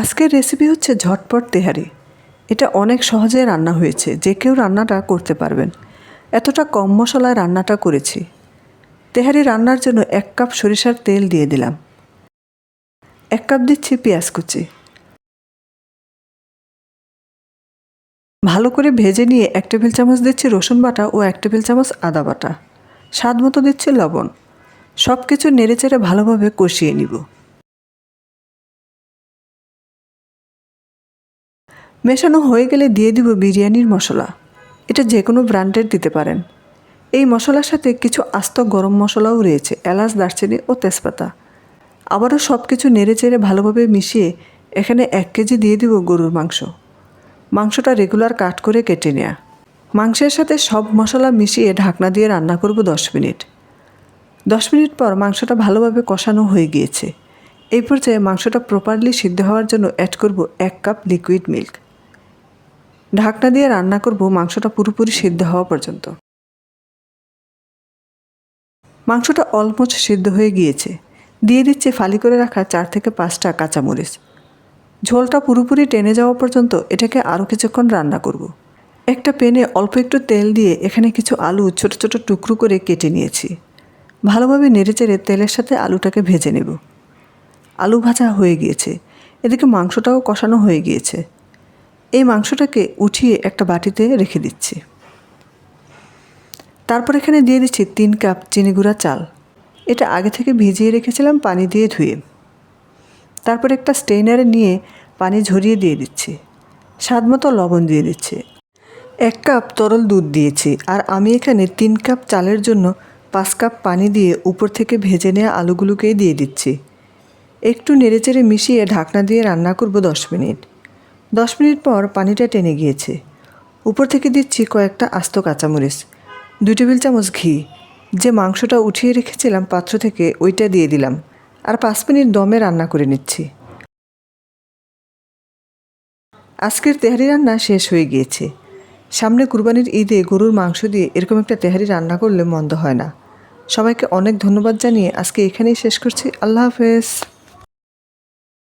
আজকের রেসিপি হচ্ছে ঝটপট তেহারি। এটা অনেক সহজে রান্না হয়েছে, যে কেউ রান্নাটা করতে পারবেন। এতটা কম মশলায় রান্নাটা করেছি। তেহারি রান্নার জন্য এক কাপ সরিষার তেল দিয়ে দিলাম। এক কাপ দিচ্ছি পেঁয়াজ কুচি। ভালো করে ভেজে নিয়ে এক টেবিল চামচ দিচ্ছি রসুন বাটা ও এক টেবিল চামচ আদা বাটা। স্বাদ মতো দিচ্ছি লবণ। সব কিছু নেড়েচেড়ে ভালোভাবে কষিয়ে নিব। মেশানো হয়ে গেলে দিয়ে দিব বিরিয়ানির মশলা। এটা যে কোনো ব্র্যান্ডের দিতে পারেন। এই মশলার সাথে কিছু আস্ত গরম মশলাও রয়েছে, এলাচ, দারচিনি ও তেজপাতা। আবারও সব কিছু নেড়ে চেড়ে ভালোভাবে মিশিয়ে এখানে এক কেজি দিয়ে দিব গরুর মাংস। মাংসটা রেগুলার কাট করে কেটে নেয়া। মাংসের সাথে সব মশলা মিশিয়ে ঢাকনা দিয়ে রান্না করব দশ মিনিট। দশ মিনিট পর মাংসটা ভালোভাবে কষানো হয়ে গিয়েছে। এই পর্যায়ে মাংসটা প্রপারলি সিদ্ধ হওয়ার জন্য অ্যাড করব এক কাপ লিকুইড মিল্ক ঢাকনা দিয়ে রান্না করব মাংসটা পুরোপুরি সিদ্ধ হওয়া পর্যন্ত। মাংসটা অলমোস্ট সিদ্ধ হয়ে গিয়েছে। দিয়ে দিচ্ছে ফালি করে রাখা চার থেকে পাঁচটা কাঁচামরিচ। ঝোলটা পুরোপুরি টেনে যাওয়া পর্যন্ত এটাকে আরও কিছুক্ষণ রান্না করব। একটা প্যানে অল্প একটু তেল দিয়ে এখানে কিছু আলু ছোট ছোট টুকরো করে কেটে নিয়েছি। ভালোভাবে নেড়েচেড়ে তেলের সাথে আলুটাকে ভেজে নেব। আলু ভাজা হয়ে গিয়েছে। এদিকে মাংসটাও কষানো হয়ে গিয়েছে। এই মাংসটাকে উঠিয়ে একটা বাটিতে রেখে দিচ্ছি। তারপর এখানে দিয়ে দিচ্ছি তিন কাপ চিনি গুঁড়া চাল। এটা আগে থেকে ভিজিয়ে রেখেছিলাম পানি দিয়ে ধুয়ে। তারপর একটা স্টেইনারে নিয়ে পানি ঝরিয়ে দিয়ে দিচ্ছি। স্বাদ মতো লবণ দিয়ে দিচ্ছি। এক কাপ তরল দুধ দিয়েছি আর আমি এখানে তিন কাপ চালের জন্য পাঁচ কাপ পানি দিয়ে উপর থেকে ভেজে নেওয়া আলুগুলোকেই দিয়ে দিচ্ছি। একটু নেড়েচেড়ে মিশিয়ে ঢাকনা দিয়ে রান্না করব দশ মিনিট। দশ মিনিট পর পানিটা টেনে গিয়েছে। উপর থেকে দিচ্ছি কয়েকটা আস্ত কাঁচামরিচ, দুই টেবিল চামচ ঘি। যে মাংসটা উঠিয়ে রেখেছিলাম পাত্র থেকে ওইটা দিয়ে দিলাম আর পাঁচ মিনিট দমে রান্না করে নিচ্ছি। আজকের তেহারি রান্না শেষ হয়ে গিয়েছে। সামনে কুরবানির ঈদে গরুর মাংস দিয়ে এরকম একটা তেহারি রান্না করলে মন্দ হয় না। সবাইকে অনেক ধন্যবাদ জানিয়ে আজকে এখানেই শেষ করছি। আল্লাহ হাফেজ।